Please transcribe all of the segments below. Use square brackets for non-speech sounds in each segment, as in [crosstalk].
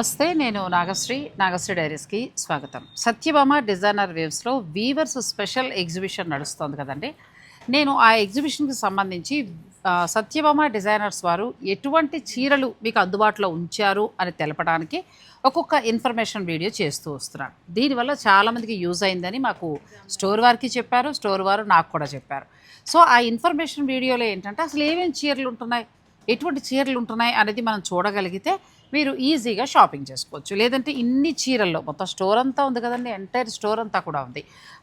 నమస్తే నేను నాగశ్రీ నాగశ్రీ డైరీస్కి స్వాగతం. సత్యభామ డిజైనర్ వేవ్స్లో వీవర్స్ స్పెషల్ ఎగ్జిబిషన్ నడుస్తుంది కదండి. నేను ఆ ఎగ్జిబిషన్కి సంబంధించి సత్యభామ డిజైనర్స్ వారు ఎటువంటి చీరలు మీకు అందుబాటులో ఉంచారు అని తెలపడానికి ఒక్కొక్క ఇన్ఫర్మేషన్ వీడియో చేస్తూ వస్తున్నాను. దీనివల్ల చాలామందికి యూజ్ అయిందని మాకు స్టోర్ వారికి చెప్పారు స్టోర్ వారు నాకు కూడా చెప్పారు. సో ఆ ఇన్ఫర్మేషన్ వీడియోలో ఏంటంటే అసలు ఏమేమి చీరలు ఉంటున్నాయి ఎటువంటి చీరలు ఉంటున్నాయి అనేది మనం చూడగలిగితే మీరు ఈజీగా షాపింగ్ చేసుకోవచ్చు. లేదంటే ఇన్ని చీరల్లో మొత్తం స్టోర్ అంతా ఉంది కదండి ఎంటైర్ స్టోర్ అంతా కూడా ఉంది.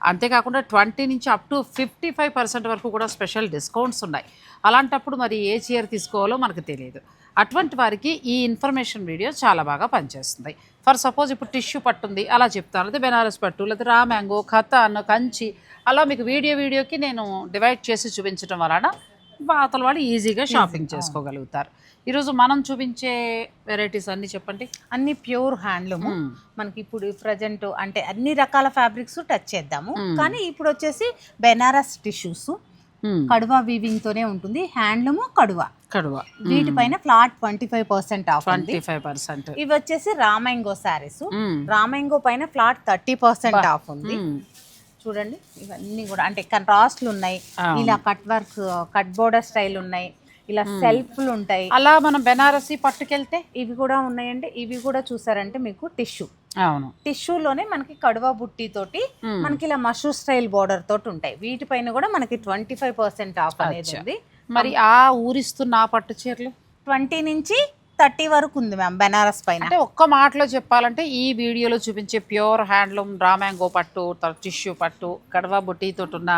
అంతేకాకుండా ట్వంటీ నుంచి up to fifty five percent వరకు కూడా స్పెషల్ డిస్కౌంట్స్ ఉన్నాయి. అలాంటప్పుడు మరి ఏ చీర తీసుకోవాలో మనకు తెలియదు. అటువంటి వారికి ఈ ఇన్ఫర్మేషన్ వీడియో చాలా బాగా పనిచేస్తుంది. ఫర్ సపోజ్ ఇప్పుడు టిష్యూ పట్టుంది అలా చెప్తాను. లేదా బెనారస్ పట్టు లేదా రా మ్యాంగో ఖతాన్ కంచి అలా మీకు వీడియో వీడియోకి నేను డివైడ్ చేసి చూపించడం వలన అవతల వాళ్ళు ఈజీగా. షాపింగ్ చేసుకోగలుగుతారు. ఈరోజు మనం చూపించే వెరైటీస్ అన్ని చెప్పండి. అన్ని ప్యూర్ హ్యాండ్లూమ్. మనకి ఇప్పుడు ప్రజెంట్ అంటే అన్ని రకాల ఫ్యాబ్రిక్స్ టచ్ చేద్దాము. కానీ ఇప్పుడు వచ్చేసి బెనారస్ టిష్యూస్. కడువా వీవింగ్ తోనే ఉంటుంది. హ్యాండ్లూమ్ కడువా. కడువ. వీటిపైన flat twenty five percent off twenty five percent ఇవి వచ్చేసి రామాంగో శారీస్. రామాంగో పైన ఫ్లాట్ థర్టీ పర్సెంట్ ఆఫ్ ఉంది. చూడండి ఇవన్నీ కూడా అంటే కంట్రాస్ట్లు ఉన్నాయి. ఇలా cut work cut border style ఉన్నాయి. ఇలా సెల్ఫ్లు ఉంటాయి అలా మనం బెనారసి పట్టుకెళ్తే? ఇవి కూడా ఉన్నాయండి. ఇవి కూడా చూసారంటే మీకు టిష్యూ. అవును. టిష్యూలోనే మనకి కడువా బుట్టి తోటి. మనకి ఇలా మషూ స్టైల్ బోర్డర్ తోటి ఉంటాయి వీటిపైన కూడా మనకి ట్వంటీ ఫైవ్ పర్సెంట్ ఆఫ్ అనేది. ఉంది మరి ఆ ఊరిస్తున్న ఆ పట్టు చీరలు? ట్వంటీ నుంచి థర్టీ వరకు ఉంది మ్యామ్ బెనారస్ పైన. అంటే ఒక్క మాటలో చెప్పాలంటే ఈ వీడియోలో చూపించే ప్యూర్ హ్యాండ్లూమ్ డ్రామాంగో పట్టు టిష్యూ పట్టు కడవ బుట్టితో ఉన్న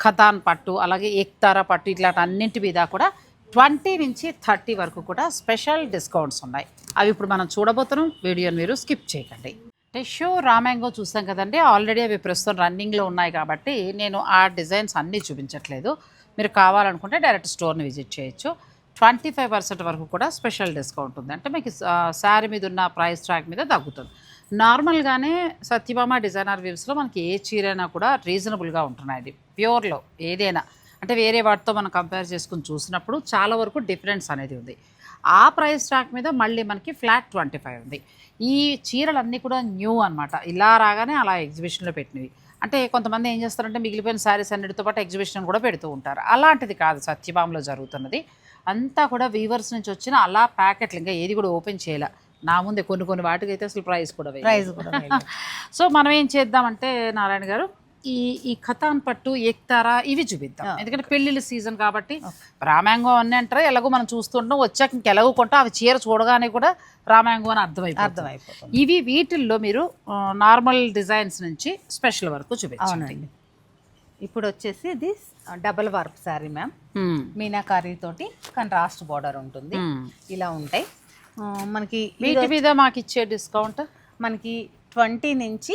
ఖతాన్ పట్టు అలాగే ఏక్తారా పట్టు ఇట్లాంటి అన్నింటి మీద కూడా ట్వంటీ నుంచి థర్టీ వరకు కూడా స్పెషల్ డిస్కౌంట్స్ ఉన్నాయి. అవి ఇప్పుడు మనం చూడబోతున్నాం. వీడియోని మీరు స్కిప్ చేయకండి. టెషో రామాంగో చూసాం కదండి. ఆల్రెడీ అవి ప్రస్తుతం రన్నింగ్లో ఉన్నాయి కాబట్టి నేను ఆ డిజైన్స్ అన్నీ చూపించట్లేదు. మీరు కావాలనుకుంటే డైరెక్ట్ స్టోర్ని విజిట్ చేయొచ్చు. ట్వంటీ ఫైవ్ పర్సెంట్ వరకు కూడా స్పెషల్ డిస్కౌంట్ ఉంది. అంటే మీకు శారీ మీద ఉన్న ప్రైస్ ట్రాక్ మీద తగ్గుతుంది. నార్మల్గానే సత్యభామ డిజైనర్ వ్యూస్లో మనకి ఏ చీరైనా కూడా రీజనబుల్గా ఉంటున్నాయి. ఇది ప్యూర్లో ఏదైనా అంటే వేరే వాటితో మనం కంపేర్ చేసుకుని చూసినప్పుడు చాలా వరకు డిఫరెన్స్ అనేది ఉంది. ఆ ప్రైస్ ట్రాక్ మీద మళ్ళీ మనకి ఫ్లాట్ ట్వంటీ ఫైవ్ ఉంది. ఈ చీరలన్నీ కూడా న్యూ అన్నమాట. ఇలా రాగానే అలా ఎగ్జిబిషన్లో పెట్టినవి. అంటే కొంతమంది ఏం చేస్తారంటే మిగిలిపోయిన శారీస్ అన్నిటితో పాటు ఎగ్జిబిషన్ కూడా పెడుతూ ఉంటారు. అలాంటిది కాదు సత్యభామలో జరుగుతున్నది. అంతా కూడా వీవర్స్ నుంచి వచ్చిన అలా ప్యాకెట్లు ఇంకా ఏది కూడా ఓపెన్ చేయలే. నా ముందే కొన్ని కొన్ని వాటికి అయితే అసలు ప్రైస్ కూడా. ప్రైస్ కూడా. [laughs] సో మనం ఏం చేద్దామంటే నారాయణ గారు ఈ ఈ ఖతాన్ పట్టు ఎక్తారా ఇవి చూపిద్దాం. ఎందుకంటే పెళ్ళిళ్ళ సీజన్ కాబట్టి రామాంగో అన్నీ అంటారు? ఎలాగో మనం చూస్తుంటాం వచ్చాక ఇంకెలాగో కొంటాం అవి చీర చూడగానే కూడా రామాంగో అని అర్థమైపోతుంది. అర్థమైపోతుంది. ఇవి వీటిల్లో మీరు నార్మల్ డిజైన్స్ నుంచి స్పెషల్ వరకు చూపించండి. ఇప్పుడు వచ్చేసి ఇది double work sari ma'am. Meenakari తోటి కాంట్రాస్ట్ బోర్డర్ ఉంటుంది. ఇలా ఉంటాయి. మనకి వీటి మీద మాకు ఇచ్చే డిస్కౌంట్? మనకి ట్వంటీ నుంచి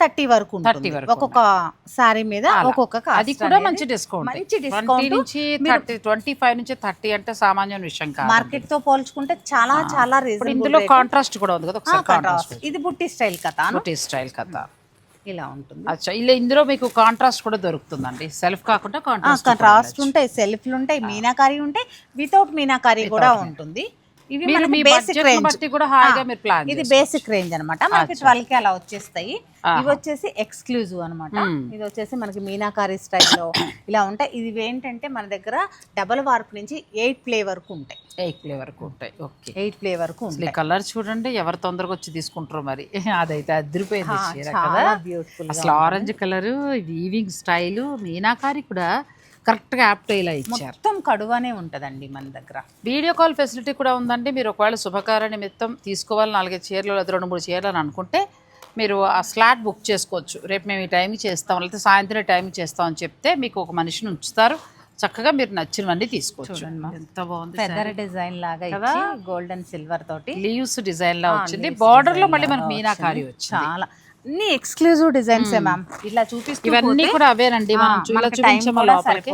థర్టీ వరకు ఉంటుంది. వరకు ఒక్కొక్క శారీ మీద ఒక్కొక్క అది కూడా మంచి డిస్కౌంట్ మంచి డిస్కౌంట్ నుంచి థర్టీ ట్వంటీ ఫైవ్ నుంచి థర్టీ అంటే సామాన్య విషయం కాదు మార్కెట్తో పోల్చుకుంటే చాలా చాలా రీజనబుల్ ఇందులో కాంట్రాస్ట్ కూడా ఉంది కదా ఒకసారి కాంట్రాస్ట్ ఇది బుట్టి స్టైల్ కదా బుటీ స్టైల్ కదా ఇలా ఉంటుంది. అచ్చా ఇలా ఇందులో మీకు కాంట్రాస్ట్ కూడా దొరుకుతుందండి. సెల్ఫ్ కాకుండా కాంట్రాస్ట్ ఉంటాయి సెల్ఫ్లు ఉంటాయి మీనాకారి ఉంటాయి వితౌట్ మీనాకారి కూడా ఉంటుంది. ఇవి బేసిక్ రేంజ్ ఇది బేసిక్ రేంజ్ అన్నమాట. మనకి ట్వెల్వ్కి అలా వచ్చేస్తాయి. ఇవి వచ్చేసి ఎక్స్క్లూజివ్ అన్నమాట. ఇది వచ్చేసి మనకి మీనాకారి స్టైల్లో ఇలా ఉంటాయి. ఇది ఏంటంటే మన దగ్గర డబల్ వార్ప్ నుంచి ఎయిట్ ప్లే వరకు ఉంటాయి. ఎయిట్ ప్లే వరకు ఉంటాయి. ఓకే ఎయిట్ ప్లే వరకు ఉంటాయి. కలర్ చూడండి ఎవరు తొందరగా వచ్చి తీసుకుంటారో మరి. [laughs] అదైతే అదిరిపోయింది కదా. బ్యూటిఫుల్ అసలు orange colour weaving style meenakari కూడా కరెక్ట్గా యాప్ట్ ఇలా ఇచ్చారు. మొత్తం కడువనే ఉంటదండి మన దగ్గర. వీడియో కాల్ ఫెసిలిటీ కూడా ఉందండి. మీరు ఒకవేళ శుభకార్య నిమిత్తం తీసుకోవాలి నాలుగైదు చీరలు లేదా రెండు మూడు చీరలు అని అనుకుంటే మీరు ఆ స్లాట్ బుక్ చేసుకోవచ్చు. రేపు మేము ఈ టైంకి చేస్తాం లేకపోతే సాయంత్రం ఈ టైంకి చేస్తాం అని చెప్తే మీకు ఒక మనిషిని ఉంచుతారు. చక్కగా మీరు నచ్చినవన్నీ తీసుకోవచ్చు. ఎంత బాగుంది డిజైన్ లాగా ఇచ్చి గోల్డెన్ సిల్వర్ తోటి. లీవ్స్ డిజైన్ లా వచ్చింది. బార్డర్లో మళ్ళీ మనకి మీనాకారి వచ్చింది. చాలా. అన్ని ఎక్స్క్లూజివ్ డిజైన్స్ మ్యామ్ ఇలా చూపిస్తూ ఇవన్నీ కూడా అవేనండి మనం చూపించాము లోపలికి.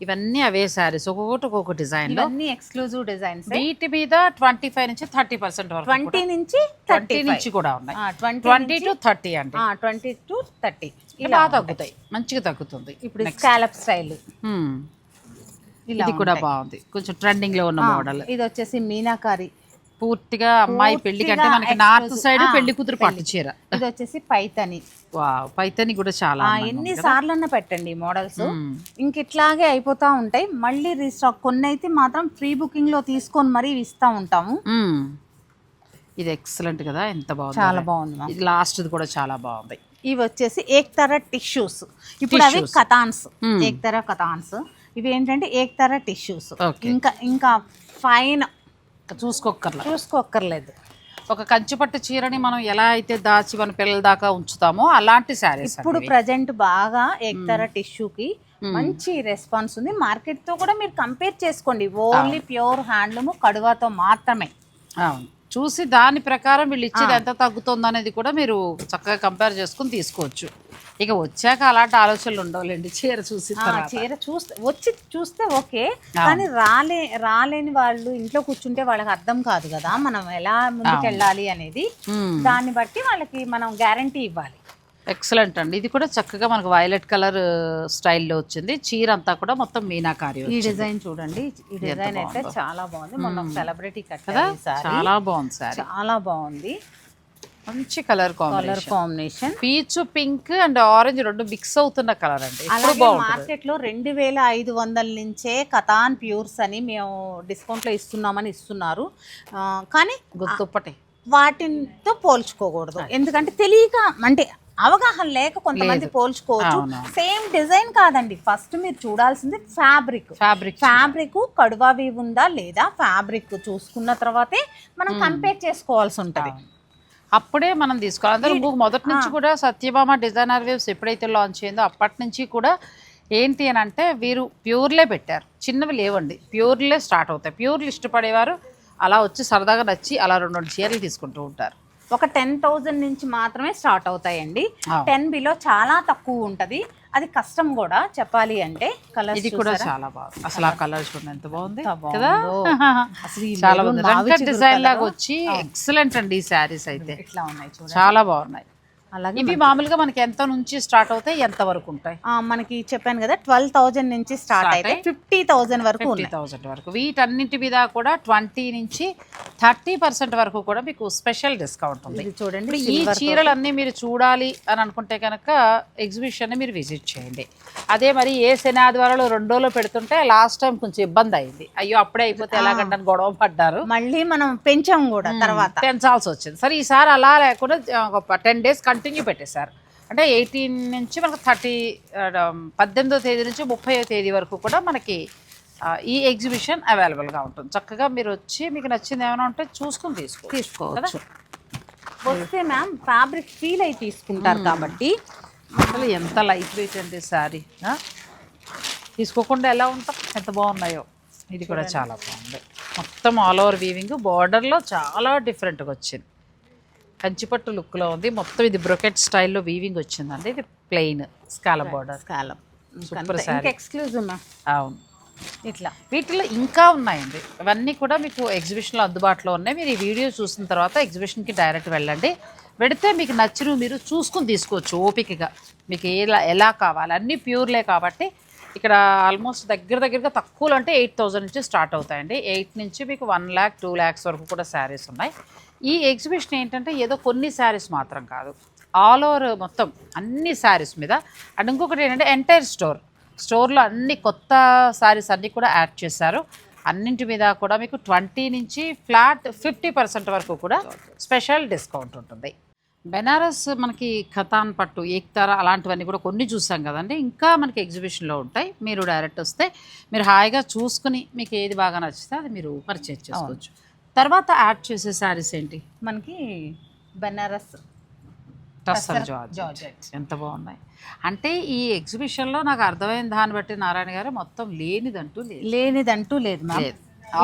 ఇవన్నీ అవే సారీస్ ఒక్కొక్కటి ఒక్కొక్క డిజైన్ ఇవన్నీ ఎక్స్క్లూజివ్ డిజైన్స్ వీటి మీద ట్వంటీ ఫైవ్ నుంచి థర్టీ పర్సెంట్ వరకు ట్వంటీ నుంచి ట్వంటీ నుంచి కూడా ఉన్నాయి. ట్వంటీ టు థర్టీ అండి. ట్వంటీ టు థర్టీ ఇలా తగ్గుతాయి. మంచిగా తగ్గుతుంది. ఇప్పుడు స్కాలప్ స్టైల్ Hmm. ఇలా ఇది కూడా బాగుంది. కొంచెం ట్రెండింగ్లో ఉన్న మోడల్ ఇది వచ్చేసి మీనాకారి. పూర్తిగా అమ్మాయి పెళ్ళికి అంటే మనకి నార్త్. సైడ్ పెళ్ళి కూతురు పట్టు చీర ఇది వచ్చేసి పైతని వావ్ పైతని కూడా చాలా ఎన్ని. సార్లు అన్న పెట్టండి మోడల్స్. ఇంక ఇట్లాగే అయిపోతా ఉంటాయి మళ్ళీ రీస్టాక్ కొన్ని అయితే మాత్రం ప్రీ బుకింగ్లో తీసుకొని మరీ ఇస్తా ఉంటాము. ఇది ఎక్సలెంట్ కదా ఎంత బాగుంది చాలా బాగుంది. ఇది లాస్ట్ కూడా చాలా బాగుంది ఇవి వచ్చేసి ఏక్తర టిష్యూస్ ఇప్పుడు అవి. కథాన్స్. ఏక్తర కథాన్స్ ఇవి ఏంటంటే ఏక్తర టిష్యూస్. ఇంకా ఇంకా ఫైన్ చూసుకోక్కర్లా. చూసుకోక్కర్లేదు. ఒక కంచిపట్టు చీరని మనం ఎలా అయితే దాచి మన పిల్లల దాకా ఉంచుతామో అలాంటి శారీస్ ఇప్పుడు ప్రజెంట్ బాగా ఏక్తర టిష్యూకి మంచి రెస్పాన్స్ ఉంది. మార్కెట్తో కూడా మీరు కంపేర్ చేసుకోండి. ఓన్లీ ప్యూర్ హ్యాండ్లూమ్ కడువాతో మాత్రమే. అవును. చూసి దాని ప్రకారం వీళ్ళు ఇచ్చేది ఎంత తగ్గుతుంది అనేది కూడా మీరు చక్కగా కంపేర్ చేసుకుని తీసుకోవచ్చు. ఇక వచ్చాక అలాంటి ఆలోచనలు ఉండవులేండి చీర చూసి చీర చూస్తే వచ్చి చూస్తే ఓకే కానీ రాలే రాలేని వాళ్ళు ఇంట్లో కూర్చుంటే వాళ్ళకి అర్థం కాదు కదా మనం ఎలా ముందుకు వెళ్ళాలి అనేది. దాన్ని బట్టి వాళ్ళకి మనం గ్యారంటీ ఇవ్వాలి. ఎక్సలెంట్ అండి. ఇది కూడా చక్కగా మనకు వైలెట్ కలర్ స్టైల్లో వచ్చింది. చీర అంతా కూడా మొత్తం మీనాకారి ఈ. డిజైన్ చూడండి. ఈ డిజైన్ అయితే చాలా బాగుంది. మొన్న సెలబ్రిటీ కదా? చాలా బాగుంది సారీ. చాలా బాగుంది. మంచి colour colour combination. Peach pink and orange రెండు మిక్స్ అవుతున్న కలర్ అండి. అలాగే మార్కెట్లో రెండు వేల ఐదు వందల నుంచే కథాన్ ప్యూర్స్ అని మేము డిస్కౌంట్లో ఇస్తున్నామని ఇస్తున్నారు. కానీ గుర్తుప్పటి. వాటితో పోల్చుకోకూడదు. ఎందుకంటే తెలియక అంటే అవగాహన లేక కొంతమంది పోల్చుకోవచ్చు. సేమ్ డిజైన్ కాదండి. ఫస్ట్ మీరు చూడాల్సింది ఫ్యాబ్రిక్. ఫ్యాబ్రిక్ ఫ్యాబ్రిక్ కడువావి ఉందా లేదా ఫ్యాబ్రిక్ చూసుకున్న తర్వాతే మనం కంపేర్ చేసుకోవాల్సి ఉంటది. అప్పుడే మనం తీసుకోవాలి. అందరూ మొదటి నుంచి కూడా సత్యభామ డిజైనర్ వేవ్స్ ఎప్పుడైతే లాంచ్ అయిందో అప్పటి నుంచి కూడా ఏంటి అని అంటే వీరు ప్యూర్లే పెట్టారు. చిన్నవి లేవండి. ప్యూర్లే స్టార్ట్ అవుతాయి. ప్యూర్లు ఇష్టపడేవారు అలా వచ్చి సరదాగా నచ్చి అలా రెండు రెండు చీరలు తీసుకుంటూ ఉంటారు. ఒక టెన్ థౌజండ్ నుంచి మాత్రమే స్టార్ట్ అవుతాయండి. టెన్ బిలో చాలా తక్కువ ఉంటది. అది కష్టం కూడా చెప్పాలి అంటే కలర్ ఇది కూడా చాలా బాగుంది. అసలు ఆ కలర్ చూడండి ఎంత బాగుంది. కదా. అసలు చాలా బాగుంది. డిజైన్ లాగా. వచ్చి ఎక్సలెంట్ అండి ఈ శారీస్ అయితే. ఇట్లా ఉన్నాయి చాలా బాగున్నాయి. అలాగే ఇవి మామూలుగా మనకి ఎంత నుంచి స్టార్ట్ అవుతాయి ఎంత వరకు ఉంటాయి? మనకి చెప్పాను కదా ట్వెల్వ్ థౌజండ్ నుంచి స్టార్ట్ అయితే ఫిఫ్టీ థౌజండ్ వరకు థౌసండ్ వరకు. వీటన్నింటి మీద కూడా ట్వంటీ నుంచి థర్టీ పర్సెంట్ వరకు కూడా మీకు స్పెషల్ డిస్కౌంట్ ఉంది. చూడండి ఈ చీరలన్నీ మీరు చూడాలి అని అనుకుంటే కనుక ఎగ్జిబిషన్ మీరు విజిట్ చేయండి. అదే మరి ఏ శని ఆదివారాలు రెండోలో పెడుతుంటే లాస్ట్ టైం కొంచెం ఇబ్బంది అయింది. అయ్యో అప్పుడే అయిపోతే ఎలాగంటే గొడవ పడ్డారు. మళ్ళీ మనం పెంచాం కూడా తర్వాత. పెంచాల్సి వచ్చింది. సరే ఈసారి అలా లేకుండా ఒక టెన్ డేస్ కంటిన్యూ పెట్టేశారు. అంటే ఎయిటీన్ నుంచి మనకు థర్టీ పద్దెనిమిదో తేదీ నుంచి ముప్పైవ తేదీ వరకు కూడా మనకి ఈ ఎగ్జిబిషన్ అవైలబుల్గా ఉంటుంది. చక్కగా మీరు వచ్చి మీకు నచ్చింది ఏమైనా ఉంటే చూసుకుని తీసుకో తీసుకోవచ్చు. వస్తే మ్యామ్ ఫ్యాబ్రిక్ ఫీల్ అయి తీసుకుంటారు కాబట్టి అసలు ఎంత లైట్ వెయిట్ అండి శారీ తీసుకోకుండా ఎలా ఉంటాం? ఎంత బాగున్నాయో. ఇది కూడా చాలా బాగుంది. మొత్తం ఆల్ ఓవర్ వీవింగ్ బార్డర్లో చాలా డిఫరెంట్గా వచ్చింది. కంచిపట్టు లుక్లో ఉంది. మొత్తం ఇది బ్రొకెట్ స్టైల్లో వీవింగ్ వచ్చిందండి. ఇది ప్లెయిన్ స్కాల బార్డర్ స్కాలం Super ఇంకా saree. ఎక్స్క్లూజివ్ మ్యామ్ అవును. ఇట్లా. వీటిలో ఇంకా ఉన్నాయండి. ఇవన్నీ కూడా మీకు ఎగ్జిబిషన్లో అందుబాటులో ఉన్నాయి. మీరు ఈ వీడియో చూసిన తర్వాత ఎగ్జిబిషన్కి డైరెక్ట్ వెళ్ళండి. వెడితే మీకు నచ్చినవి మీరు చూసుకుని తీసుకోవచ్చు ఓపికగా. మీకు ఎలా ఎలా కావాలి? అన్నీ ప్యూర్లే కాబట్టి ఇక్కడ ఆల్మోస్ట్ దగ్గర దగ్గరగా తక్కువలు అంటే ఎయిట్ థౌజండ్ నుంచి స్టార్ట్ అవుతాయండి. ఎయిట్ నుంచి మీకు వన్ ల్యాక్ టూ ల్యాక్స్ వరకు కూడా శారీస్ ఉన్నాయి. ఈ ఎగ్జిబిషన్ ఏంటంటే ఏదో కొన్ని శారీస్ మాత్రం కాదు. ఆల్ ఓవర్ మొత్తం అన్ని శారీస్ మీద. అండ్ ఇంకొకటి ఏంటంటే ఎంటైర్ స్టోర్. స్టోర్లో అన్ని కొత్త శారీస్ అన్నీ కూడా యాడ్ చేశారు. అన్నింటి మీద కూడా మీకు ట్వంటీ నుంచి ఫ్లాట్ ఫిఫ్టీ పర్సెంట్ వరకు కూడా స్పెషల్ డిస్కౌంట్ ఉంటుంది. బెనారస్ మనకి ఖతాన్ పట్టు ఏక్తారా అలాంటివన్నీ కూడా కొన్ని చూసాం కదండి. ఇంకా మనకి ఎగ్జిబిషన్లో ఉంటాయి. మీరు డైరెక్ట్ వస్తే మీరు హాయిగా చూసుకుని మీకు ఏది బాగా నచ్చితే అది మీరు పర్చేజ్ చేసుకోవచ్చు. తర్వాత యాడ్ చేసే శారీస్ ఏంటి? మనకి బెనారస్ టస్సర్ జార్జ్ జార్జెట్. ఎంత బాగున్నాయి. అంటే ఈ ఎగ్జిబిషన్లో నాకు అర్థమైన దాన్ని బట్టి నారాయణ గారు మొత్తం లేనిదంటూ లేదు. లేనిదంటూ లేదు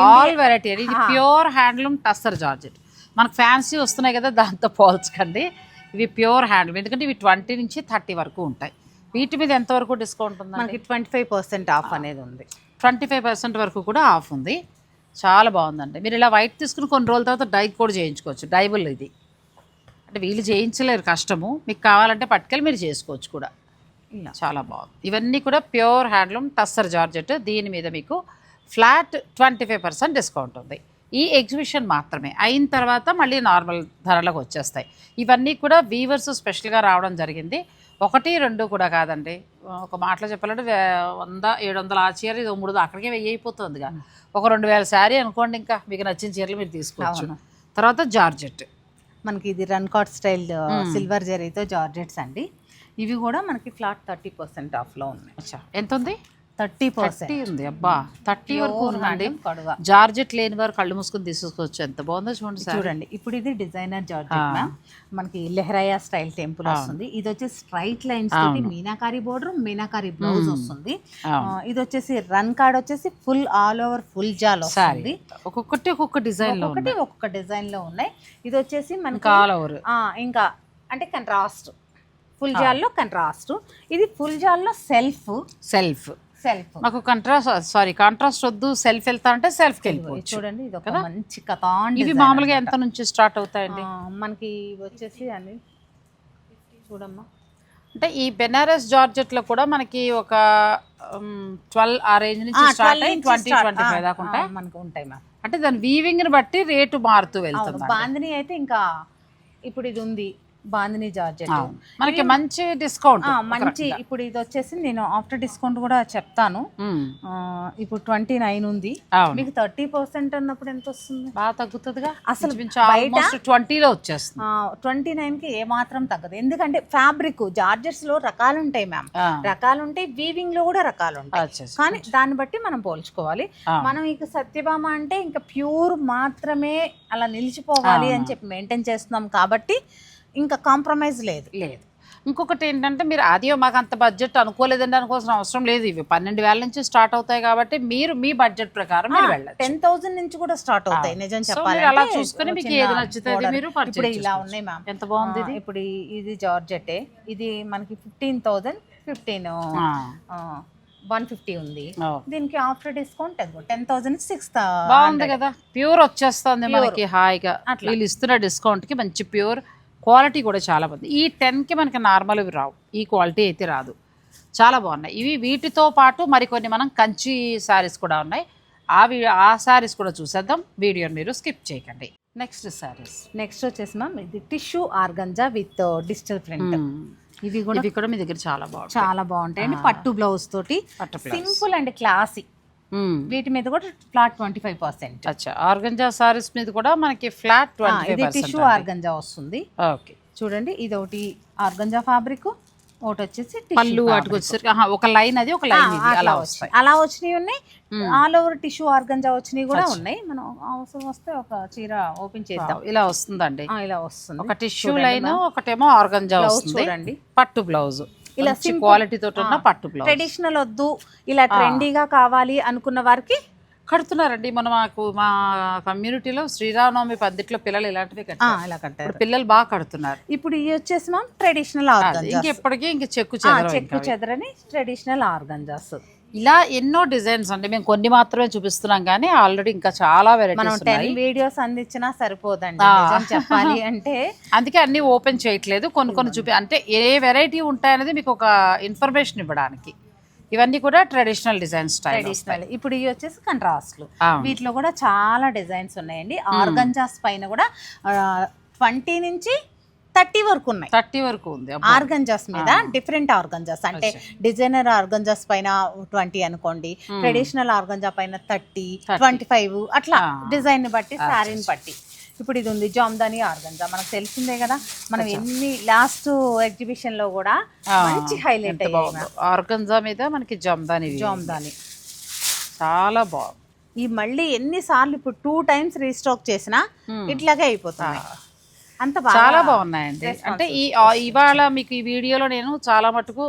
ఆల్ వెరైటీ. ఇది ప్యూర్ హ్యాండ్లూమ్ టస్సర్ జార్జెట్. మనకు ఫ్యాన్సీ వస్తున్నాయి కదా దాంతో పోల్చకండి. ఇవి ప్యూర్ హ్యాండ్లూమ్. ఎందుకంటే ఇవి ట్వంటీ నుంచి థర్టీ వరకు ఉంటాయి. వీటి మీద ఎంతవరకు డిస్కౌంట్ ఉందండి? మనకి ట్వంటీ ఫైవ్ పర్సెంట్ ఆఫ్ అనేది ఉంది. ట్వంటీ ఫైవ్ పర్సెంట్ వరకు కూడా ఆఫ్ ఉంది. చాలా బాగుందండి. మీరు ఇలా వైట్ తీసుకుని కొన్ని రోజుల తర్వాత డై కూడా చేయించుకోవచ్చు. డైబుల్ ఇది. అంటే వీళ్ళు చేయించలేరు కష్టము. మీకు కావాలంటే పట్టుకెళ్ళి మీరు చేసుకోవచ్చు కూడా. ఇలా. చాలా బాగుంది. ఇవన్నీ కూడా ప్యూర్ హ్యాండ్లూమ్ టస్సర్ జార్జెట్. దీని మీద మీకు flat twenty five percent discount ఉంది. ఈ ఎగ్జిబిషన్ మాత్రమే. అయిన తర్వాత మళ్ళీ నార్మల్ ధరలకు వచ్చేస్తాయి. ఇవన్నీ కూడా వీవర్స్ స్పెషల్గా రావడం జరిగింది. ఒకటి రెండు కూడా కాదండి. ఒక మాటలో చెప్పాలంటే వంద ఏడు వందల ఆ చీర ఇది మూడు అక్కడికే వెయ్యి అయిపోతుందిగా. ఒక రెండు వేల శారీ అనుకోండి ఇంకా మీకు నచ్చిన చీరలు మీరు తీసుకోవచ్చు. తర్వాత జార్జెట్. మనకి ఇది రన్ కాట్ స్టైల్ సిల్వర్ జరీతో జార్జెట్స్ అండి. ఇవి కూడా మనకి ఫ్లాట్ థర్టీ పర్సెంట్ ఆఫ్లో ఉన్నాయి. అచ్చా. ఎంత ఉంది థర్టీ పర్సెంట్. ఉంది అబ్బా. థర్టీ వరకు ఉందండి. కడువ. జార్జెట్ లేని వారు కళ్ళు మూసుకొని తీసుకోవచ్చు ఎంత బాగుందో చూడండి చూడండి ఇప్పుడు ఇది డిజైనర్ జార్జెట్ మ్యామ్ మనకి లెహరాయా స్టైల్ టెంపుల్ వస్తుంది. ఇది వచ్చేసి స్ట్రైట్ లైన్స్ తోటి మీనాకారి బోర్డర్ మీనాకారి బ్లౌజ్ వస్తుంది. ఇది వచ్చేసి రన్ కార్డ్ వచ్చేసి ఫుల్ ఆల్ ఓవర్ ఫుల్ జాల్ వస్తుంది. ఒక్కొక్కటి ఒక్కొక్క డిజైన్లో ఒకటి ఒక్కొక్క డిజైన్లో ఉన్నాయి. ఇది వచ్చేసి మనకి ఆల్ ఓవర్ ఇంకా అంటే కంట్రాస్ట్. ఫుల్ జాల్లో కంట్రాస్ట్. ఇది ఫుల్ జాల్లో సెల్ఫ్. సెల్ఫ్. సెల్ఫ్ మాకు కంట్రాస్ట్ సారీ కాంట్రాస్ట్ వద్దు సెల్ఫ్ వెళ్తా అంటే సెల్ఫ్ వెళ్ళిపోవచ్చు. చూడండి ఇది ఒక మంచి కథాన్ ఇవి మామూలుగా ఎంత నుంచి స్టార్ట్ అవుతాయండి? మనకి వచ్చేసి అని చూడమ్మా. అంటే ఈ బెనారస్ జార్జెట్లో కూడా మనకి ఒక ట్వెల్వ్ ఆ రేంజ్ నుంచి స్టార్ట్ అయ్యి ట్వంటీ ట్వంటీ ఫైవ్ దాకా ఉంటాయి. మనకు ఉంటాయి మ్యామ్ అంటే దాని వీవింగ్ని బట్టి రేటు మారుతూ వెళ్తుంది బాందిని అయితే ఇంకా ఇప్పుడు ఇది ఉంది. బాందిని జార్జెట్. మనకి మంచి డిస్కౌంట్ మంచి ఇప్పుడు ఇది వచ్చేసి నేను ఆఫ్టర్ డిస్కౌంట్ కూడా చెప్తాను. ఇప్పుడు ట్వంటీ నైన్ ఉంది మీకు థర్టీ పర్సెంట్ అన్నప్పుడు ఎంత వస్తుంది? బాగా తగ్గుతుందిగా? అసలు ట్వంటీలో వచ్చేస్తుంది. ట్వంటీ నైన్కి ఏ మాత్రం తగ్గదు. ఎందుకంటే ఫ్యాబ్రిక్ జార్జెట్స్లో రకాలు ఉంటాయి మ్యామ్ రకాలు ఉంటాయి వీవింగ్లో కూడా రకాలు ఉంటాయి. కానీ దాన్ని బట్టి మనం పోల్చుకోవాలి. మనం ఇక సత్యభామ అంటే ఇంకా ప్యూర్ మాత్రమే అలా నిలిచిపోవాలి అని చెప్పి మెయింటైన్ చేస్తున్నాం కాబట్టి ఇంకా కాంప్రమైజ్ లేదు. లేదు. ఇంకొకటి ఏంటంటే మీరు అది మాకు అంత బడ్జెట్ అనుకోలేదండి అనుకోవాల్సిన అవసరం లేదు. ఇవి పన్నెండు వేల నుంచి స్టార్ట్ అవుతాయి కాబట్టి మీరు మీ బడ్జెట్ ప్రకారం మీరు టెన్ థౌసండ్ నుంచి కూడా స్టార్ట్ అవుతాయి నిజం మీరు అలా చెప్పాలి చూసుకుని మీకు ఏది నచ్చితే అది మీరు ఇప్పుడు ఇలా ఉన్నాయి మ్యామ్ ఎంత బాగుంది ఇది? ఇప్పుడు ఇది జార్జెటే. ఇది మనకి fifteen thousand fifteen one fifty ఉంది. దీనికి after discount ten thousand six బాగుంది కదా? ప్యూర్ వచ్చేస్తుంది మనకి హాయిగా. వీళ్ళు ఇస్తున్న డిస్కౌంట్కి మంచి ప్యూర్ క్వాలిటీ కూడా చాలా బాగుంది. ఈ టెన్కి మనకి నార్మల్ ఇవి రావు. ఈ క్వాలిటీ అయితే రాదు. చాలా బాగున్నాయి. ఇవి వీటితో పాటు మరికొన్ని మనం కంచి శారీస్ కూడా ఉన్నాయి. ఆ వీ ఆ శారీస్ కూడా చూసేద్దాం. వీడియోని మీరు స్కిప్ చేయకండి. నెక్స్ట్ శారీస్ నెక్స్ట్ వచ్చేసి మ్యామ్ ఇది tissue organza with digital print. ఇవి కూడా ఇవి కూడా మీ దగ్గర చాలా బాగుంటాయి. చాలా బాగుంటాయండి. పట్టు బ్లౌజ్ తోటి పట్టు సింపుల్ అండ్ క్లాసీ. మ్మ్. వీటి మీద కూడా ఫ్లాట్ ట్వంటీ ఫైవ్ పర్సెంట్ అచ్చా. ఆర్గంజా సారీస్ మీద కూడా మనకి ఫ్లాట్ ఇది టిష్యూ ఆర్గంజా వస్తుంది. ఓకే. చూడండి ఇది ఒకటి ఆర్గంజా ఫ్యాబ్రిక్ ఒకటి వచ్చేసి పళ్ళు ఆహా, ఒక లైన్ అది ఒక లైన్ అలా వస్తాయి. అలా వచ్చినవి ఉన్నాయి. ఆల్ ఓవర్ టిష్యూ ఆర్గంజా వచ్చినవి కూడా ఉన్నాయి. మనం అవసరం వస్తే ఒక చీర ఓపెన్ చేద్దాం. ఇలా వస్తుందండి. ఇలా వస్తుంది. ఒక టిష్యూ లైన్ ఒకటేమో ఆర్గంజా వస్తుంది. చూడండి. పట్టు బ్లౌజ్ ఇలా క్వాలిటీ తోటి ఉన్న పట్టు బ్లౌజ్ ట్రెడిషనల్ వద్దు ఇలా ట్రెండీగా కావాలి అనుకున్న వారికి కడుతున్నారండి. మన మాకు మా కమ్యూనిటీలో శ్రీరామనవమి పద్ధతిలో పిల్లలు ఇలాంటివి ఇలా కట్టారు. పిల్లలు బాగా కడుతున్నారు. ఇప్పుడు ఇవి వచ్చేసి మనం ట్రెడిషనల్ ఆర్గంజా ఇంకెప్పటికీ ఇంక చెక్కు చెక్కు చెదరని ట్రెడిషనల్ ఆర్గంజాస్. ఇలా ఎన్నో డిజైన్స్ అండి. మేము కొన్ని మాత్రమే చూపిస్తున్నాం కానీ ఆల్రెడీ ఇంకా చాలా మనం వెరైటీస్ టెన్ ఉన్నాయి. వీడియోస్ అందించినా సరిపోదండి. చెప్పాలి [laughs] అంటే అందుకే అన్ని ఓపెన్ చేయట్లేదు. కొన్ని కొన్ని చూపి అంటే ఏ వెరైటీ ఉంటాయనేది మీకు ఒక ఇన్ఫర్మేషన్ ఇవ్వడానికి. ఇవన్నీ కూడా ట్రెడిషనల్ డిజైన్ స్టైల్ ట్రెడిషనల్ ఇప్పుడు ఇవి వచ్చేసి కంట్రాస్ట్లు. వీటిలో కూడా చాలా డిజైన్స్ ఉన్నాయండి. ఆర్గంజాస్ పైన కూడా ట్వంటీ నుంచి థర్టీ వరకు ఉన్నాయి. థర్టీ వరకు ఉంది. ఆర్గంజాస్ మీద డిఫరెంట్ ఆర్గంజాస్. అంటే డిజైనర్ ఆర్గంజాస్ పైన ట్వంటీ అనుకోండి ట్రెడిషనల్ ఆర్గంజా పైన థర్టీ ట్వంటీ ఫైవ్ అట్లా డిజైన్ బట్టి శారీని బట్టి. ఇప్పుడు ఇది ఉంది జామ్దాని ఆర్గంజా. మనకు తెలిసిందే కదా మనం ఎన్ని లాస్ట్ ఎగ్జిబిషన్లో కూడా మంచి హైలైట్ ఆర్గంజా మీద మనకి జమ్దాని. జామ్దాని. చాలా బాగుంది. ఈ మళ్ళీ ఎన్ని సార్లు ఇప్పుడు టూ టైమ్స్ రీస్టాక్ చేసినా ఇట్లాగే అయిపోతుంది అంత చాలా బాగున్నాయండి. అంటే ఈ ఇవాళ మీకు ఈ వీడియోలో నేను చాలా మటుకు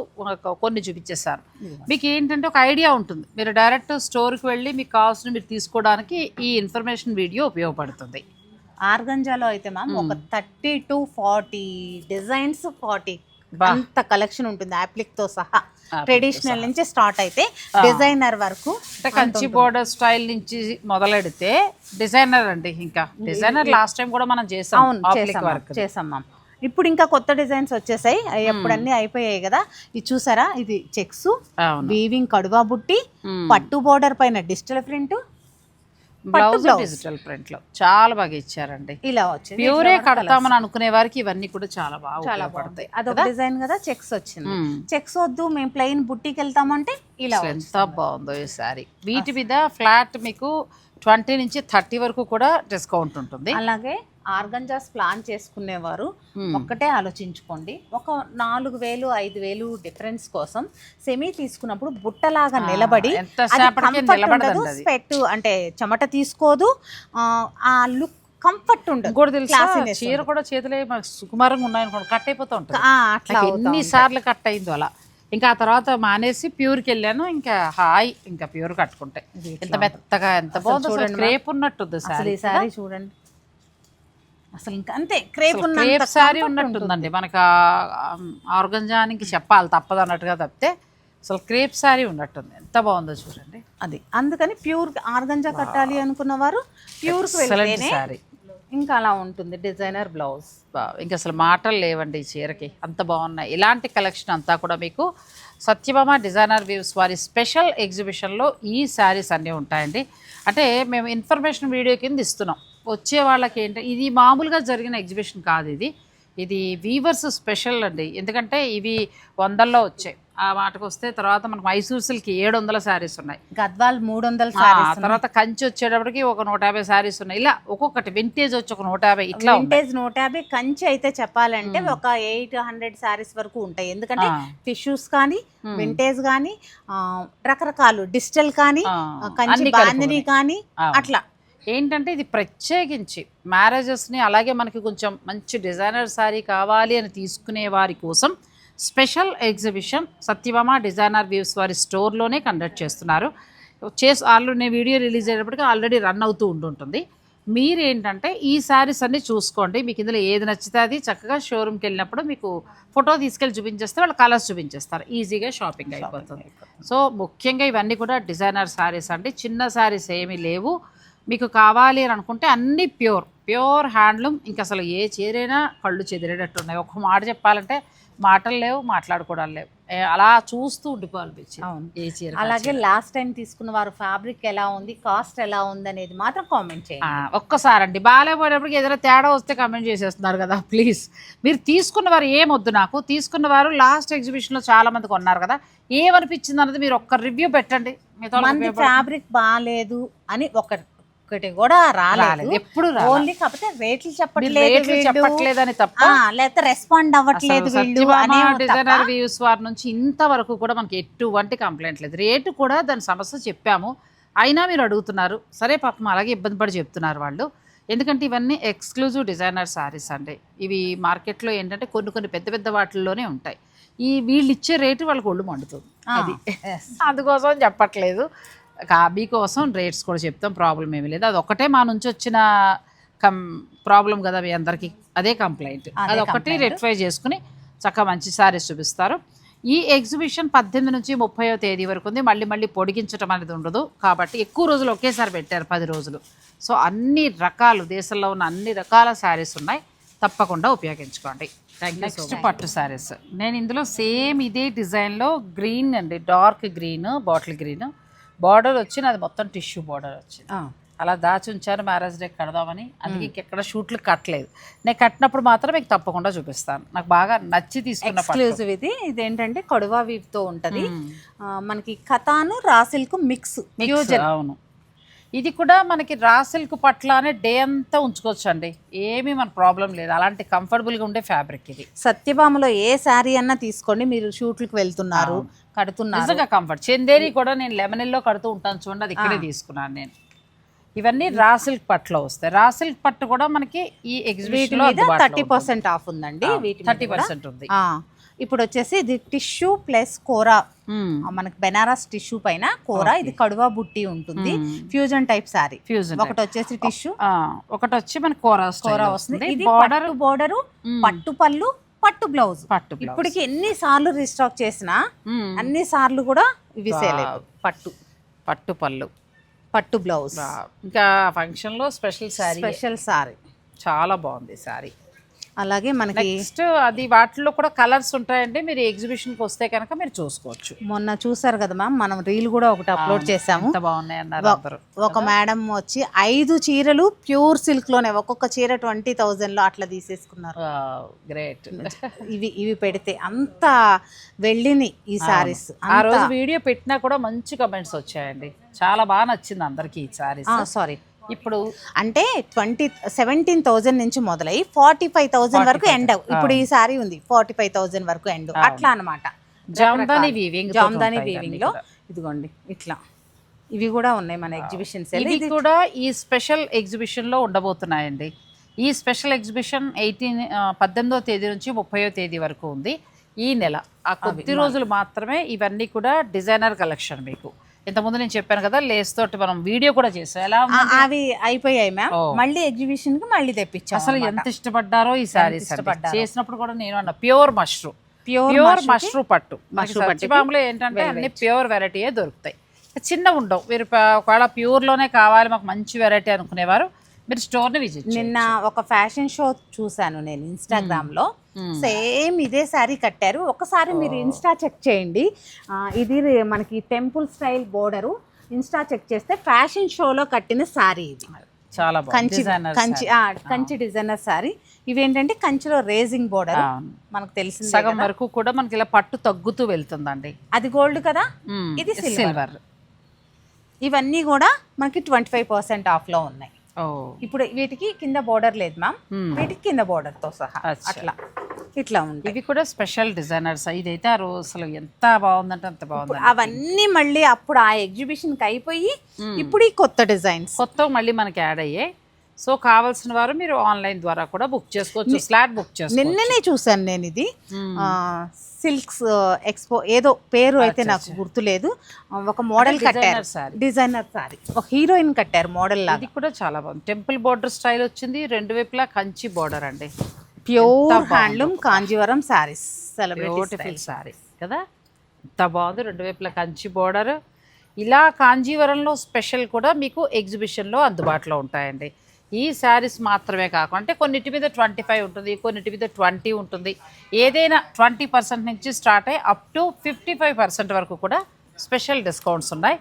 కొన్ని చూపించేసాను మీకు ఏంటంటే ఒక ఐడియా ఉంటుంది. మీరు డైరెక్ట్ స్టోర్కి వెళ్ళి మీకు కావాల్సిన మీరు తీసుకోవడానికి ఈ ఇన్ఫర్మేషన్ వీడియో ఉపయోగపడుతుంది. ఆర్గంజాలో అయితే మ్యామ్ ఒక thirty to forty designs forty అంత కలెక్షన్ ఉంటుంది యాప్లిక్తో సహా. ట్రెడిషనల్ నుంచి స్టార్ట్ అయితే డిజైనర్ వరకు అంటే కంచి బోర్డర్ స్టైల్ నుంచి మొదలెడితే డిజైనర్ అండి ఇంకా. డిజైనర్ లాస్ట్ టైం కూడా మనం చేసాం చేసాం మ్యామ్, ఇప్పుడు ఇంకా కొత్త డిజైన్స్ వచ్చేసాయి. అవి ఎప్పుడన్నీ అయిపోయాయి కదా. ఇది చూసారా? ఇది చెక్స్ వీవింగ్ కడువా బుట్టి మ్మ్. పట్టు బోర్డర్ పైన డిజిటల్ ప్రింట్ బ్లౌజ్ డిజిటల్ ప్రింట్లో చాలా బాగా ఇచ్చారండి. ఇలా వచ్చింది. ప్యూరే కడతామని అనుకునే వారికి ఇవన్నీ కూడా చాలా బాగా చాలా అదొక డిజైన్ కదా చెక్స్ వచ్చింది. చెక్స్ వద్దు మేము ప్లెయిన్ బుట్టికి వెళ్తామంటే ఇలా ఎంత బాగుందో ఈ సారీ. వీటి మీద ఫ్లాట్ మీకు ట్వంటీ నుంచి థర్టీ వరకు కూడా డిస్కౌంట్ ఉంటుంది. అలాగే ఆర్గంజాస్ ప్లాన్ చేసుకునేవారు. ఒక్కటే ఆలోచించుకోండి. ఒక నాలుగు వేలు ఐదు వేలు డిఫరెన్స్ కోసం సెమీ తీసుకున్నప్పుడు బుట్టలాగా నిలబడి. స్పెట్ అంటే చెమట తీసుకోదు. ఆ, లుక్ కంఫర్ట్ ఉండదు. తెలుసా? చీర కూడా చేతులే మనకు సుకుమారంగా ఉన్నాయనుకోండి కట్ అయిపోతూ ఉంటుంది. ఆ, అట్లా నాకు అవుతా ఎన్ని సార్లు కట్ అయిందో అలా. ఇంకా ఆ తర్వాత మానేసి ప్యూర్కి వెళ్ళాను. ఇంకా హాయ్ ఇంకా ప్యూర్ కట్టుకుంటే. ఎంత మెత్తగా ఎంత బాగుందో క్రేప్ ఉన్నట్టుంది సారీ చూడండి. అసలు ఇంకా అంతే క్రేప్ క్రేప్ సారీ ఉన్నట్టుందండి. మనకు ఆర్గంజానికి చెప్పాలి తప్పదు అన్నట్టుగా తప్పితే అసలు క్రేప్ సారీ ఉన్నట్టుంది. ఎంత బాగుందో చూడండి. అది అందుకని ప్యూర్ ఆర్గంజా కట్టాలి అనుకున్న వారు ప్యూర్ సారీ ఇంకా అలా ఉంటుంది డిజైనర్ బ్లౌజ్. ఇంకా అసలు మాటలు లేవండి ఈ చీరకి. అంత బాగున్నాయి. ఇలాంటి కలెక్షన్ అంతా కూడా మీకు సత్యభామ డిజైనర్ వ్యూస్ వారి స్పెషల్ ఎగ్జిబిషన్లో ఈ శారీస్ అన్నీ ఉంటాయండి. అంటే మేము ఇన్ఫర్మేషన్ వీడియో కింద ఇస్తున్నాం. వచ్చే వాళ్ళకి ఏంటి ఇది మామూలుగా జరిగిన ఎగ్జిబిషన్ కాదు ఇది. ఇది వీవర్స్ స్పెషల్ అండి. ఎందుకంటే ఇవి వందల్లో వచ్చాయి. ఆ మాటకు వస్తే తర్వాత మనకు మైసూర్ సిల్క్ ఏడు వందల శారీస్ ఉన్నాయి. గద్వాల్ మూడు వందల తర్వాత కంచి వచ్చేటప్పటికి ఒక నూట యాభై శారీస్ ఉన్నాయి. ఇలా ఒక్కొక్కటి వింటేజ్ వచ్చి ఒక నూట యాభై ఇట్లా. వింటేజ్ నూట యాభై కంచి అయితే చెప్పాలంటే ఒక ఎయిట్ హండ్రెడ్ సారీస్ వరకు ఉంటాయి. ఎందుకంటే. టిష్యూస్ కానీ వింటేజ్ కానీ రకరకాలు డిజిటల్ కానీ కంచి బాందిని. కానీ. అట్లా. ఏంటంటే ఇది ప్రత్యేకించి మ్యారేజెస్ని అలాగే మనకి కొంచెం మంచి డిజైనర్ శారీ కావాలి అని తీసుకునే వారి కోసం special exhibition Satyabhama designer views వారి స్టోర్లోనే కండక్ట్ చేస్తున్నారు. చేసి ఆల్రెడీ నేను వీడియో రిలీజ్ అయ్యేటప్పటికి ఆల్రెడీ రన్ అవుతూ ఉంటుంటుంది మీరు ఏంటంటే ఈ శారీస్ అన్ని చూసుకోండి. మీకు ఇందులో ఏది నచ్చితే అది చక్కగా షోరూమ్కి వెళ్ళినప్పుడు మీకు ఫోటో తీసుకెళ్ళి చూపించేస్తే వాళ్ళు కలర్స్ చూపించేస్తారు. ఈజీగా షాపింగ్ అయిపోతుంది. సో ముఖ్యంగా ఇవన్నీ కూడా డిజైనర్ శారీస్ అండి. చిన్న శారీస్ ఏమీ లేవు. మీకు కావాలి అని అనుకుంటే అన్నీ ప్యూర్ ప్యూర్ హ్యాండ్లూమ్. ఇంకా అసలు ఏ చీరైనా కళ్ళు చెదిరేటట్టు ఉన్నాయి. ఒక మాట చెప్పాలంటే మాటలు లేవు మాట్లాడుకోవడాలు లేవు. అలా చూస్తూ ఉండిపోవాలనిపించింది అవును. ఏ చీర అలాగే లాస్ట్ టైం తీసుకున్న వారు ఫ్యాబ్రిక్ ఎలా ఉంది కాస్ట్ ఎలా ఉంది అనేది మాత్రం కామెంట్ చేయండి. ఒక్కసారండి. బాగాలేకపోయినప్పటికి ఏదైనా తేడా వస్తే కమెంట్ చేసేస్తున్నారు కదా ప్లీజ్ మీరు తీసుకున్న వారు ఏమొద్దు నాకు. తీసుకున్న వారు లాస్ట్ ఎగ్జిబిషన్లో చాలా మంది కొన్నారు కదా. ఏమనిపించింది అన్నది మీరు ఒక్క రివ్యూ పెట్టండి. ఫ్యాబ్రిక్ బాగాలేదు అని ఒక ఒకటి కూడా రాలేదు. ఎప్పుడు. ఓన్లీ కాకపోతే రేట్లు చెప్పట్లేదు. చెప్పట్లేదని తప్ప? లేకపోతే రెస్పాండ్ అవ్వట్లేదు డిజైనర్ వ్యూస్ వారి నుంచి ఇంతవరకు కూడా మనకి ఎటువంటి కంప్లైంట్ లేదు. రేటు కూడా దాని సమస్య చెప్పాము. అయినా మీరు అడుగుతున్నారు. సరే పాపం అలాగే ఇబ్బంది పడి చెప్తున్నారు వాళ్ళు. ఎందుకంటే ఇవన్నీ ఎక్స్క్లూజివ్ డిజైనర్ శారీస్ అండి. ఇవి మార్కెట్లో ఏంటంటే కొన్ని కొన్ని పెద్ద పెద్ద వాటిల్లోనే ఉంటాయి. ఈ వీళ్ళు ఇచ్చే రేటు వాళ్ళకి ఒళ్ళు మండుతుంది. అది. [laughs] అందుకోసం చెప్పట్లేదు. కా మీకోసం రేట్స్ కూడా చెప్తాం ప్రాబ్లం ఏమీ లేదు. అది ఒక్కటే మా నుంచి వచ్చిన కం ప్రాబ్లం కదా మీ అందరికీ. అదే కంప్లైంట్. అదే ఒకటి. రెక్టిఫై చేసుకుని చక్కగా మంచి సారీస్ చూపిస్తారు. ఈ ఎగ్జిబిషన్ పద్దెనిమిది నుంచి ముప్పైవ తేదీ వరకు ఉంది. మళ్ళీ మళ్ళీ పొడిగించడం అనేది ఉండదు. కాబట్టి ఎక్కువ రోజులు ఒకేసారి పెట్టారు పది రోజులు. సో అన్ని రకాలు దేశంలో ఉన్న అన్ని రకాల శారీస్ ఉన్నాయి. తప్పకుండా ఉపయోగించుకోండి. నెక్స్ట్ పట్టు శారీస్. నేను ఇందులో సేమ్ ఇదే డిజైన్లో గ్రీన్ అండి. Dark green bottle green. Border వచ్చి నాది మొత్తం టిష్యూ బార్డర్ వచ్చింది. అలా దాచి ఉంచాను మ్యారేజ్ డే కడదామని. అందుకే ఇంకెక్కడ షూట్లు కట్టలేదు. నేను కట్టినప్పుడు మాత్రం మీకు తప్పకుండా చూపిస్తాను. నాకు బాగా నచ్చి తీసుకున్న ఎక్స్క్లూజివ్ ఇది. ఇదేంటంటే కొడవా వీవ్తో ఉంటది మనకి కథాను రాసిల్కు మిక్స్. అవును. ఇది కూడా మనకి రాసిల్క్ పట్ల అనే డే అంతా ఉంచుకోవచ్చు అండి ఏమీ మన ప్రాబ్లం లేదు. అలాంటి కంఫర్టబుల్గా ఉండే ఫ్యాబ్రిక్ ఇది. సత్యభామలో ఏ శారీ అన్నా తీసుకోండి. మీరు షూట్లకు వెళ్తున్నారు కడుతున్నారు. నిజంగా కంఫర్ట్. చందేరి కూడా నేను లెమనెల్లో కడుతూ ఉంటాను చూడండి. అది ఇక్కడే తీసుకున్నాను నేను. ఇవన్నీ రా సిల్క్ పట్టులో వస్తాయి. రా సిల్క్ పట్టు కూడా మనకి ఈ ఎగ్జిబిషన్ మీద థర్టీ పర్సెంట్ ఆఫ్ ఉందండి థర్టీ. పర్సెంట్ ఉంది. ఇప్పుడు వచ్చేసి ఇది టిష్యూ ప్లస్ కోరా. మనకి బెనారస్ టిష్యూ పైన కోరా. ఇది కడువా బుట్టి ఉంటుంది. Fusion type saree. ఫ్యూజన్ ఒకటి వచ్చేసి టిష్యూ. ఒకటి వచ్చి మనకి కోరా కోరా వస్తుంది. ఇది బార్డర్ బోర్డరు పట్టు పళ్ళు పట్టు బ్లౌజ్. పట్టు. ఇప్పటికి ఎన్ని సార్లు రీస్టాక్ చేసినా. అన్ని సార్లు కూడా ఇవి సేల్ పట్టు. పట్టు పళ్ళు. పట్టు బ్లౌజ్. ఇంకా ఫంక్షన్లో స్పెషల్ శారీ స్పెషల్ సారీ. చాలా బాగుంది శారీ అలాగే మనకి నెక్స్ట్ అది వాటిలో కూడా కలర్స్ ఉంటాయండి. మీరు ఎగ్జిబిషన్కి వస్తే కనుక మీరు చూసుకోవచ్చు. మొన్న చూసారు కదా మ్యామ్ మనం రీల్ కూడా ఒకటి అప్లోడ్ చేసాము. ఒక మేడం వచ్చి ఐదు చీరలు ప్యూర్ సిల్క్లోనే ఒక్కొక్క చీర ట్వంటీ థౌజండ్లో అట్లా తీసేసుకున్నారు. గ్రేట్. ఇవి ఇవి పెడితే అంత వెళ్ళిని ఈ సారీస్. ఆ రోజు వీడియో పెట్టినా కూడా మంచి కమెంట్స్ వచ్చాయండి. చాలా బాగా నచ్చింది అందరికి ఈ సారీస్. సారీ ఇప్పుడు అంటే ట్వంటీ సెవెంటీన్ థౌజండ్ నుంచి మొదలై ఫార్టీ ఫైవ్ థౌజండ్ వరకు ఎండ్ ఇప్పుడు ఈ సారీ ఉంది ఫార్టీ ఫైవ్ థౌజండ్ వరకు ఎండ్ అట్లా అనమాట జామ్దాని వీవింగ్ జామ్దాని వీవింగ్లో ఇదిగోండి ఇట్లా. ఇవి కూడా ఉన్నాయి మన ఎగ్జిబిషన్ సెల్ ఇవి కూడా ఈ స్పెషల్ ఎగ్జిబిషన్లో ఉండబోతున్నాయండి. ఈ స్పెషల్ ఎగ్జిబిషన్ ఎయిటీన్ పద్దెనిమిదో తేదీ నుంచి ముప్పయో తేదీ వరకు ఉంది. ఈ నెల. ఆ కొద్ది రోజులు మాత్రమే ఇవన్నీ కూడా డిజైనర్ కలెక్షన్ మీకు. ఇంతకుముందు నేను చెప్పాను కదా లేస్ తోటి మనం వీడియో కూడా చేసాం. ఎలా ఉంది? అవి అయిపోయాయి మ్యామ్ మళ్ళీ ఎగ్జిబిషన్కి మళ్ళీ తెప్పించాం అసలు ఎంత ఇష్టపడ్డారో ఈ సారీస్ చేసినప్పుడు కూడా నేను అన్న ప్యూర్ మష్రూమ్ ప్యూర్ మష్రూమ్ పట్టు. మష్రూమ్ ఏంటంటే అన్ని ప్యూర్ వెరైటీయే దొరుకుతాయి. చిన్న ఉండవు. మీరు ఒకవేళ ప్యూర్లోనే కావాలి మాకు మంచి వెరైటీ అనుకునేవారు మీరు స్టోర్ విజిట్ నిన్న ఒక ఫ్యాషన్ షో చూసాను నేను ఇన్స్టాగ్రామ్లో సేమ్ ఇదే శారీ కట్టారు. ఒకసారి మీరు ఇన్స్టా చెక్ చేయండి. ఇది మనకి temple style border. Insta check చేస్తే ఫ్యాషన్ షోలో కట్టిన శారీ ఇది. చాలా కంచి డిజైనర్ కంచి కంచి డిజైనర్ శారీ. ఇవేంటంటే కంచిలో రేజింగ్ బోర్డర్. మనకు తెలిసింది సగం వరకు కూడా మనకి ఇలా పట్టు తగ్గుతూ వెళ్తుందండి. అది గోల్డ్ కదా? ఇది సిల్వర్. ఇవన్నీ కూడా మనకి ట్వంటీ ఫైవ్ పర్సెంట్ ఆఫ్లో ఉన్నాయి. ఇప్పుడు వీటికి కింద బోర్డర్ లేదు మ్యామ్ వీటికి కింద border తో సహా. అట్లా. ఇట్లా ఉంటాయి ఇవి కూడా స్పెషల్ డిజైనర్స్ ఇదైతే ఆ రోజు అసలు ఎంత బాగుందంటే అంత బాగుంది అవన్నీ మళ్ళీ అప్పుడు ఆ ఎగ్జిబిషన్కి అయిపోయి ఇప్పుడు ఈ కొత్త డిజైన్స్ కొత్త మళ్ళీ మనకి యాడ్ అయ్యాయి సో కావాల్సిన వారు మీరు ఆన్లైన్ ద్వారా కూడా బుక్ చేసుకోవచ్చు స్లాట్ బుక్ చేసుకోవచ్చు. నిన్ననే చూసాను నేను ఇది. సిల్క్స్ ఎక్స్పో ఏదో పేరు అయితే నాకు గుర్తులేదు. ఒక మోడల్ కట్టారు. Designer sorry. ఒక హీరోయిన్ కట్టారు మోడల్ లాగా. ఇది కూడా చాలా బాగుంది. టెంపుల్ బోర్డర్ స్టైల్ వచ్చింది. రెండు వైపులా కంచి బోర్డర్ అండి. Pure handloom Kanjeevaram saris. Celebrity beautiful sari కదా? ఎంత బాగుంది. రెండు వైపులా కంచి బోర్డర్. ఇలా కాంజీవరంలో స్పెషల్ కూడా మీకు ఎగ్జిబిషన్లో అందుబాటులో ఉంటాయండి. ఈ శారీస్ మాత్రమే కాకుండా అంటే కొన్నిటి మీద ట్వంటీ ఫైవ్ ఉంటుంది కొన్నిటి మీద ట్వంటీ ఉంటుంది. ఏదైనా ట్వంటీ పర్సెంట్ నుంచి స్టార్ట్ అయ్యి up to fifty five percent వరకు కూడా స్పెషల్ డిస్కౌంట్స్ ఉన్నాయి.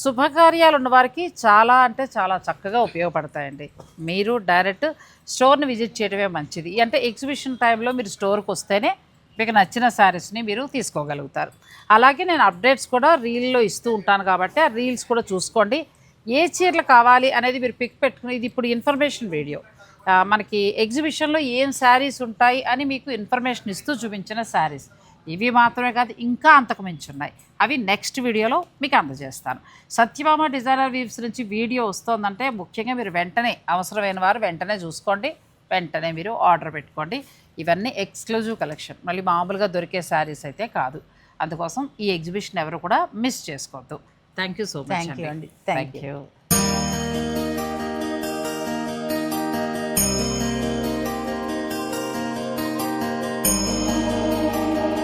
శుభకార్యాలు ఉన్న వారికి చాలా అంటే చాలా చక్కగా ఉపయోగపడతాయండి. మీరు డైరెక్ట్ స్టోర్ని విజిట్ చేయడమే మంచిది. అంటే ఎగ్జిబిషన్ టైంలో మీరు స్టోర్కి వస్తేనే మీకు నచ్చిన శారీస్ని మీరు తీసుకోగలుగుతారు. అలాగే నేను అప్డేట్స్ కూడా రీల్లో ఇస్తూ ఉంటాను కాబట్టి ఆ రీల్స్ కూడా చూసుకోండి. ఏ చీరలు కావాలి అనేది మీరు పిక్ పెట్టుకుని ఇది ఇప్పుడు ఇన్ఫర్మేషన్ వీడియో మనకి ఎగ్జిబిషన్లో ఏం శారీస్ ఉంటాయి అని మీకు ఇన్ఫర్మేషన్ ఇస్తూ చూపించిన శారీస్ ఇవి మాత్రమే కాదు ఇంకా అంతకు మించి ఉన్నాయి. అవి నెక్స్ట్ వీడియోలో మీకు అందజేస్తాను. సత్యభామ డిజైనర్ వీవ్స్ నుంచి వీడియో వస్తుందంటే ముఖ్యంగా మీరు వెంటనే అవసరమైన వారు వెంటనే చూసుకోండి. వెంటనే మీరు ఆర్డర్ పెట్టుకోండి. ఇవన్నీ ఎక్స్క్లూజివ్ కలెక్షన్ మళ్ళీ మామూలుగా దొరికే శారీస్ అయితే కాదు. అందుకోసం ఈ ఎగ్జిబిషన్ ఎవరు కూడా మిస్ చేసుకోవద్దు. Thank you so much Thank you అండి. Thank thank you